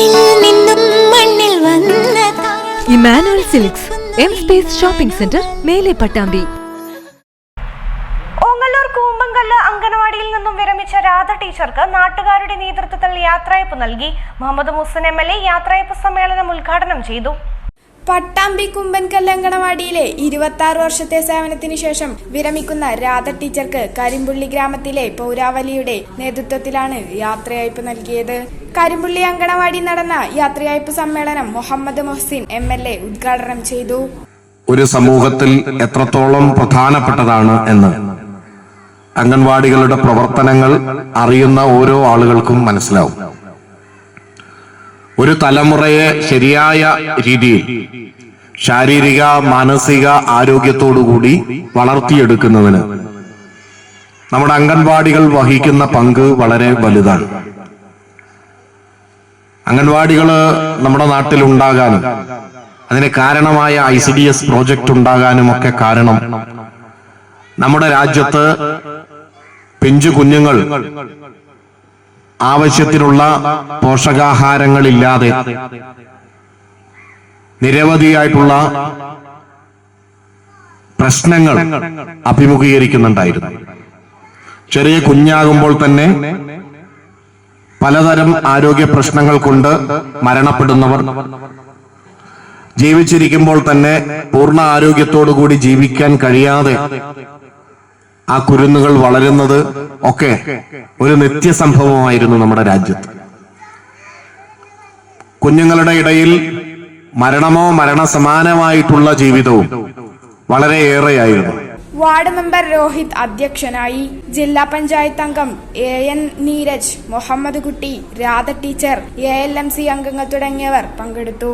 Emmanuel വിണ്ണിൽ നിന്നും മണ്ണിൽ വന്ന Emmanuel silks M space shopping centre മേലെ പട്ടാമ്പി. ഓങ്ങല്ലൂർ കൂമ്പങ്കല്ല് അംഗനവാടിയിൽ നിന്നും വിരമിച്ച രാധ ടീച്ചർക്ക് നാട്ടുകാരുടെ നേതൃത്വത്തിൽ യാത്രയപ്പ് നൽകി. Muhammad Muhsin M L A യാത്രയപ്പ് സമ്മേളനം ഉദ്ഘാടനം ചെയ്തു. പട്ടാമ്പി കുമ്പൻകല്ലങ്കണവാടിയിലെ ഇരുപത്തി ആറ് വർഷത്തെ സേവനത്തിന് ശേഷം വിരമിക്കുന്ന രാധ ടീച്ചർക്ക് കരിമ്പുള്ളി ഗ്രാമത്തിലെ പൗരാവലിയുടെ നേതൃത്വത്തിലാണ് യാത്രയയപ്പ് നൽകിയത്. കരിമ്പുള്ളി അങ്കണവാടി നടന്ന യാത്രയയപ്പ് സമ്മേളനം Muhammad Mohsin M L A ഉദ്ഘാടനം ചെയ്തു. ഒരു സമൂഹത്തിൽ എത്രത്തോളം പ്രധാനപ്പെട്ടതാണ് എന്ന് അംഗൻവാടികളുടെ പ്രവർത്തനങ്ങൾ അറിയുന്ന ഓരോ ആളുകൾക്കും മനസ്സിലാവും. ഒരു തലമുറയെ ശരിയായ രീതിയിൽ ശാരീരിക മാനസിക ആരോഗ്യത്തോടുകൂടി വളർത്തിയെടുക്കുന്നതിന് നമ്മുടെ അംഗൻവാടികൾ വഹിക്കുന്ന പങ്ക് വളരെ വലുതാണ്. അംഗൻവാടികൾ നമ്മുടെ നാട്ടിൽ ഉണ്ടാകാനും അതിന് കാരണമായ I C D S project ഉണ്ടാകാനും ഒക്കെ കാരണം നമ്മുടെ രാജ്യത്ത് പിഞ്ചു കുഞ്ഞുങ്ങൾ ആവശ്യത്തിനുള്ള പോഷകാഹാരങ്ങളില്ലാതെ നിരവധിയായിട്ടുള്ള പ്രശ്നങ്ങൾ അഭിമുഖീകരിക്കുന്നുണ്ടായിരുന്നു. ചെറിയ കുഞ്ഞാകുമ്പോൾ തന്നെ പലതരം ആരോഗ്യ പ്രശ്നങ്ങൾ കൊണ്ട് മരണപ്പെടുന്നവർ ജീവിച്ചിരിക്കുമ്പോൾ തന്നെ പൂർണ ആരോഗ്യത്തോടു കൂടി ജീവിക്കാൻ കഴിയാതെ ആ കുരുന്നുകൾ വളരുന്നത് ഒക്കെ ഒരു നിത്യസംഭവമായിരുന്നു നമ്മുടെ രാജ്യത്ത്. കുഞ്ഞുങ്ങളുടെ ഇടയിൽ മരണമോ മരണസമാനമായിട്ടുള്ള ജീവിതവും വളരെയേറെയായിരുന്നു വാർഡ് മെമ്പർ രോഹിത് അധ്യക്ഷനായി ജില്ലാ പഞ്ചായത്ത് അംഗം A N Neeraj Muhammad Kutty Radha teacher A L M C അംഗങ്ങൾ തുടങ്ങിയവർ പങ്കെടുത്തു.